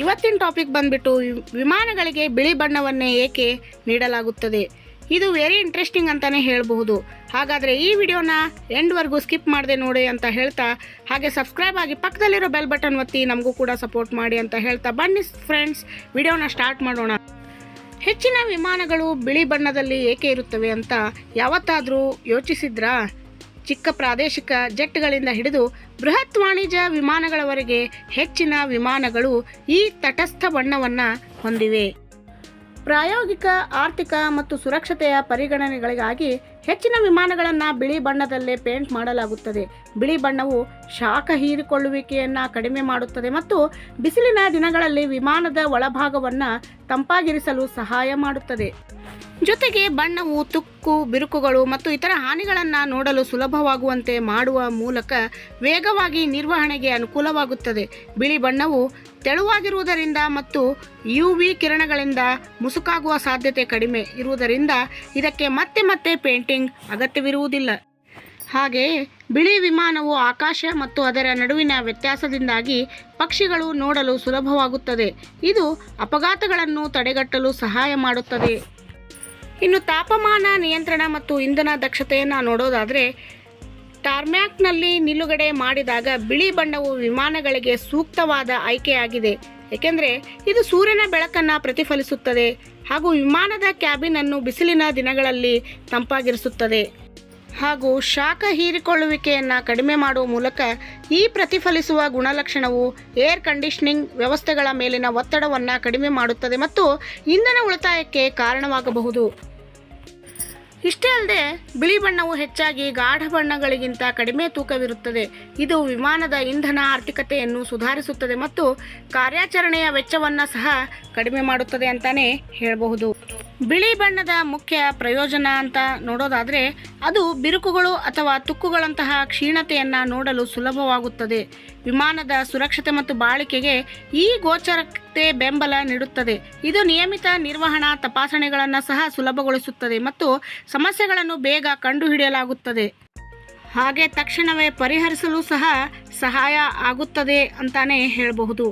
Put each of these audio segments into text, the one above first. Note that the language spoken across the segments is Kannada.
ಇವತ್ತಿನ ಟಾಪಿಕ್ ಬಂದ್ಬಿಟ್ಟು ವಿಮಾನಗಳಿಗೆ ಬಿಳಿ ಬಣ್ಣವನ್ನೇ ಏಕೆ ನೀಡಲಾಗುತ್ತದೆ? ಇದು ವೆರಿ ಇಂಟ್ರೆಸ್ಟಿಂಗ್ ಅಂತಲೇ ಹೇಳಬಹುದು. ಹಾಗಾದರೆ ಈ ವಿಡಿಯೋನ ಎಂಡ್ವರೆಗೂ ಸ್ಕಿಪ್ ಮಾಡದೆ ನೋಡಿ ಅಂತ ಹೇಳ್ತಾ, ಹಾಗೆ ಸಬ್ಸ್ಕ್ರೈಬ್ ಆಗಿ ಪಕ್ಕದಲ್ಲಿರೋ ಬೆಲ್ ಬಟನ್ ಒತ್ತಿ ನಮಗೂ ಕೂಡ ಸಪೋರ್ಟ್ ಮಾಡಿ ಅಂತ ಹೇಳ್ತಾ ಬನ್ನಿ ಫ್ರೆಂಡ್ಸ್ ವಿಡಿಯೋನ ಸ್ಟಾರ್ಟ್ ಮಾಡೋಣ. ಹೆಚ್ಚಿನ ವಿಮಾನಗಳು ಬಿಳಿ ಬಣ್ಣದಲ್ಲಿ ಏಕೆ ಇರುತ್ತವೆ ಅಂತ ಯಾವತ್ತಾದರೂ ಯೋಚಿಸಿದ್ರಾ? ಚಿಕ್ಕ ಪ್ರಾದೇಶಿಕ ಜೆಟ್ಗಳಿಂದ ಹಿಡಿದು ಬೃಹತ್ ವಾಣಿಜ್ಯ ವಿಮಾನಗಳವರೆಗೆ ಹೆಚ್ಚಿನ ವಿಮಾನಗಳು ಈ ತಟಸ್ಥ ಬಣ್ಣವನ್ನು ಹೊಂದಿವೆ. ಪ್ರಾಯೋಗಿಕ, ಆರ್ಥಿಕ ಮತ್ತು ಸುರಕ್ಷತೆಯ ಪರಿಗಣನೆಗಳಿಗಾಗಿ ಹೆಚ್ಚಿನ ವಿಮಾನಗಳನ್ನು ಬಿಳಿ ಬಣ್ಣದಲ್ಲೇ ಪೇಂಟ್ ಮಾಡಲಾಗುತ್ತದೆ. ಬಿಳಿ ಬಣ್ಣವು ಶಾಖ ಹೀರಿಕೊಳ್ಳುವಿಕೆಯನ್ನು ಕಡಿಮೆ ಮಾಡುತ್ತದೆ ಮತ್ತು ಬಿಸಿಲಿನ ದಿನಗಳಲ್ಲಿ ವಿಮಾನದ ಒಳಭಾಗವನ್ನು ತಂಪಾಗಿರಿಸಲು ಸಹಾಯ ಮಾಡುತ್ತದೆ. ಜೊತೆಗೆ ಬಣ್ಣವು ತುಕ್ಕು, ಬಿರುಕುಗಳು ಮತ್ತು ಇತರ ಹಾನಿಗಳನ್ನು ನೋಡಲು ಸುಲಭವಾಗುವಂತೆ ಮಾಡುವ ಮೂಲಕ ವೇಗವಾಗಿ ನಿರ್ವಹಣೆಗೆ ಅನುಕೂಲವಾಗುತ್ತದೆ. ಬಿಳಿ ಬಣ್ಣವು ತೆಳುವಾಗಿರುವುದರಿಂದ ಮತ್ತು ಯು ವಿ ಕಿರಣಗಳಿಂದ ಮುಸುಕಾಗುವ ಸಾಧ್ಯತೆ ಕಡಿಮೆ ಇರುವುದರಿಂದ ಇದಕ್ಕೆ ಮತ್ತೆ ಮತ್ತೆ ಪೇಂಟಿಂಗ್ ಅಗತ್ಯವಿರುವುದಿಲ್ಲ. ಹಾಗೆಯೇ ಬಿಳಿ ವಿಮಾನವು ಆಕಾಶ ಮತ್ತು ಅದರ ನಡುವಿನ ವ್ಯತ್ಯಾಸದಿಂದಾಗಿ ಪಕ್ಷಿಗಳು ನೋಡಲು ಸುಲಭವಾಗುತ್ತದೆ. ಇದು ಅಪಘಾತಗಳನ್ನು ತಡೆಗಟ್ಟಲು ಸಹಾಯ ಮಾಡುತ್ತದೆ. ಇನ್ನು ತಾಪಮಾನ, ನಿಯಂತ್ರಣ ಮತ್ತು ಇಂಧನ ದಕ್ಷತೆಯನ್ನು ನೋಡೋದಾದರೆ, ಟಾರ್ಮ್ಯಾಕ್ನಲ್ಲಿ ನಿಲುಗಡೆ ಮಾಡಿದಾಗ ಬಿಳಿ ಬಣ್ಣವು ವಿಮಾನಗಳಿಗೆ ಸೂಕ್ತವಾದ ಆಯ್ಕೆಯಾಗಿದೆ. ಏಕೆಂದರೆ ಇದು ಸೂರ್ಯನ ಬೆಳಕನ್ನು ಪ್ರತಿಫಲಿಸುತ್ತದೆ. ಹಾಗೂ ವಿಮಾನದ ಕ್ಯಾಬಿನ್ ಅನ್ನು ಬಿಸಿಲಿನ ದಿನಗಳಲ್ಲಿ ತಂಪಾಗಿರಿಸುತ್ತದೆ. ಹಾಗೂ ಶಾಖ ಹೀರಿಕೊಳ್ಳುವಿಕೆಯನ್ನು ಕಡಿಮೆ ಮಾಡುವ ಮೂಲಕ ಈ ಪ್ರತಿಫಲಿಸುವ ಗುಣಲಕ್ಷಣವು ಏರ್ ಕಂಡೀಷನಿಂಗ್ ವ್ಯವಸ್ಥೆಗಳ ಮೇಲಿನ ಒತ್ತಡವನ್ನು ಕಡಿಮೆ ಮಾಡುತ್ತದೆ ಮತ್ತು ಇಂಧನ ಉಳಿತಾಯಕ್ಕೆ ಕಾರಣವಾಗಬಹುದು. ಇಷ್ಟೇ ಅಲ್ಲದೆ ಬಿಳಿ ಬಣ್ಣವು ಹೆಚ್ಚಾಗಿ ಗಾಢ ಬಣ್ಣಗಳಿಗಿಂತ ಕಡಿಮೆ ತೂಕವಿರುತ್ತದೆ. ಇದು ವಿಮಾನದ ಇಂಧನ ಆರ್ಥಿಕತೆಯನ್ನು ಸುಧಾರಿಸುತ್ತದೆ ಮತ್ತು ಕಾರ್ಯಾಚರಣೆಯ ವೆಚ್ಚವನ್ನು ಸಹ ಕಡಿಮೆ ಮಾಡುತ್ತದೆ ಅಂತಾನೆ ಹೇಳಬಹುದು. ಬಿಳಿ ಬಣ್ಣದ ಮುಖ್ಯ ಪ್ರಯೋಜನ ಅಂತ ನೋಡೋದಾದರೆ ಅದು ಬಿರುಕುಗಳು ಅಥವಾ ತುಕ್ಕುಗಳಂತಹ ಕ್ಷೀಣತೆಯನ್ನು ನೋಡಲು ಸುಲಭವಾಗುತ್ತದೆ. ವಿಮಾನದ ಸುರಕ್ಷತೆ ಮತ್ತು ಬಾಳಿಕೆಗೆ ಈ ಗೋಚರತೆ ಬೆಂಬಲ ನೀಡುತ್ತದೆ. ಇದು ನಿಯಮಿತ ನಿರ್ವಹಣಾ ತಪಾಸಣೆಗಳನ್ನು ಸಹ ಸುಲಭಗೊಳಿಸುತ್ತದೆ ಮತ್ತು ಸಮಸ್ಯೆಗಳನ್ನು ಬೇಗ ಕಂಡುಹಿಡಿಯಲಾಗುತ್ತದೆ. ಹಾಗೆ ತಕ್ಷಣವೇ ಪರಿಹರಿಸಲು ಸಹ ಸಹಾಯ ಆಗುತ್ತದೆ ಅಂತಾನೆ ಹೇಳಬಹುದು.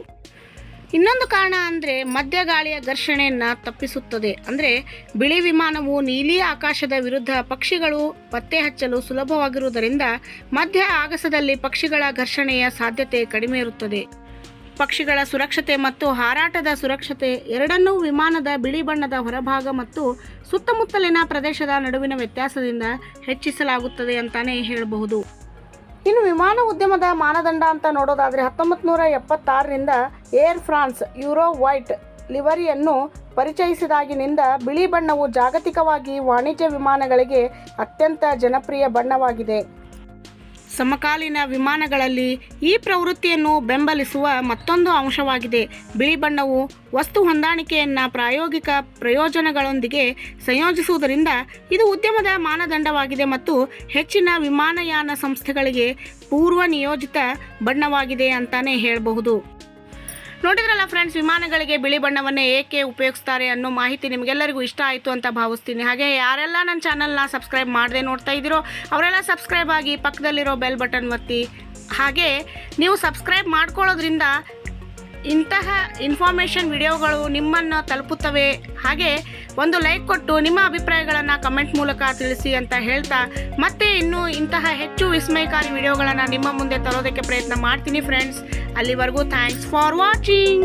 ಇನ್ನೊಂದು ಕಾರಣ ಅಂದರೆ ಮಧ್ಯಗಾಳಿಯ ಘರ್ಷಣೆಯನ್ನು ತಪ್ಪಿಸುತ್ತದೆ. ಅಂದರೆ ಬಿಳಿ ವಿಮಾನವು ನೀಲಿ ಆಕಾಶದ ವಿರುದ್ಧ ಪಕ್ಷಿಗಳು ಪತ್ತೆ ಹಚ್ಚಲು ಸುಲಭವಾಗಿರುವುದರಿಂದ ಮಧ್ಯ ಆಗಸದಲ್ಲಿ ಪಕ್ಷಿಗಳ ಘರ್ಷಣೆಯ ಸಾಧ್ಯತೆ ಕಡಿಮೆ ಇರುತ್ತದೆ. ಪಕ್ಷಿಗಳ ಸುರಕ್ಷತೆ ಮತ್ತು ಹಾರಾಟದ ಸುರಕ್ಷತೆ ಎರಡನ್ನೂ ವಿಮಾನದ ಬಿಳಿ ಬಣ್ಣದ ಹೊರಭಾಗ ಮತ್ತು ಸುತ್ತಮುತ್ತಲಿನ ಪ್ರದೇಶದ ನಡುವಿನ ವ್ಯತ್ಯಾಸದಿಂದ ಹೆಚ್ಚಿಸಲಾಗುತ್ತದೆ ಅಂತಾನೆ ಹೇಳಬಹುದು. ಇನ್ನು ವಿಮಾನ ಉದ್ಯಮದ ಮಾನದಂಡ ಅಂತ ನೋಡೋದಾದರೆ ಹತ್ತೊಂಬತ್ತು ನೂರ ಎಪ್ಪತ್ತಾರರಿಂದ ಏರ್ ಫ್ರಾನ್ಸ್ ಯುರೋ ವೈಟ್ ಲಿವರಿಯನ್ನು ಪರಿಚಯಿಸಿದಾಗಿನಿಂದ ಬಿಳಿ ಬಣ್ಣವು ಜಾಗತಿಕವಾಗಿ ವಾಣಿಜ್ಯ ವಿಮಾನಗಳಿಗೆ ಅತ್ಯಂತ ಜನಪ್ರಿಯ ಬಣ್ಣವಾಗಿದೆ. ಸಮಕಾಲೀನ ವಿಮಾನಗಳಲ್ಲಿ ಈ ಪ್ರವೃತ್ತಿಯನ್ನು ಬೆಂಬಲಿಸುವ ಮತ್ತೊಂದು ಅಂಶವಾಗಿದೆ. ಬಿಳಿ ಬಣ್ಣವು ವಸ್ತು ಹೊಂದಾಣಿಕೆಯನ್ನು ಪ್ರಾಯೋಗಿಕ ಪ್ರಯೋಜನಗಳೊಂದಿಗೆ ಸಂಯೋಜಿಸುವುದರಿಂದ ಇದು ಉದ್ಯಮದ ಮಾನದಂಡವಾಗಿದೆ ಮತ್ತು ಹೆಚ್ಚಿನ ವಿಮಾನಯಾನ ಸಂಸ್ಥೆಗಳಿಗೆ ಪೂರ್ವ ನಿಯೋಜಿತ ಬಣ್ಣವಾಗಿದೆ ಅಂತಾನೆ ಹೇಳಬಹುದು. ನೋಡಿದ್ರಲ್ಲ ಫ್ರೆಂಡ್ಸ್ ವಿಮಾನಗಳಿಗೆ ಬಿಳಿ ಬಣ್ಣವನ್ನು ಏಕೆ ಉಪಯೋಗಿಸ್ತಾರೆ ಅನ್ನೋ ಮಾಹಿತಿ ನಿಮಗೆಲ್ಲರಿಗೂ ಇಷ್ಟ ಆಯಿತು ಅಂತ ಭಾವಿಸ್ತೀನಿ. ಹಾಗೆ ಯಾರೆಲ್ಲ ನನ್ನ ಚಾನಲ್ನ ಸಬ್ಸ್ಕ್ರೈಬ್ ಮಾಡದೆ ನೋಡ್ತಾ ಇದ್ದೀರೋ, ಅವರೆಲ್ಲ ಸಬ್ಸ್ಕ್ರೈಬ್ ಆಗಿ ಪಕ್ಕದಲ್ಲಿರೋ ಬೆಲ್ ಬಟನ್ ಒತ್ತಿ. ಹಾಗೆ ನೀವು ಸಬ್ಸ್ಕ್ರೈಬ್ ಮಾಡ್ಕೊಳ್ಳೋದ್ರಿಂದ ಇಂತಹ ಇನ್ಫಾರ್ಮೇಷನ್ ವಿಡಿಯೋಗಳು ನಿಮ್ಮನ್ನು ತಲುಪುತ್ತವೆ. ಹಾಗೆ ಒಂದು ಲೈಕ್ ಕೊಟ್ಟು ನಿಮ್ಮ ಅಭಿಪ್ರಾಯಗಳನ್ನು ಕಮೆಂಟ್ ಮೂಲಕ ತಿಳಿಸಿ ಅಂತ ಹೇಳ್ತಾ ಮತ್ತೆ ಇನ್ನೂ ಇಂತಹ ಹೆಚ್ಚು ವಿಸ್ಮಯಕಾರಿ ವಿಡಿಯೋಗಳನ್ನು ನಿಮ್ಮ ಮುಂದೆ ತರೋದಕ್ಕೆ ಪ್ರಯತ್ನ ಮಾಡ್ತೀನಿ ಫ್ರೆಂಡ್ಸ್ ಅಲ್ಲಿವರೆಗೂ ಥ್ಯಾಂಕ್ಸ್ ಫಾರ್ ವಾಚಿಂಗ್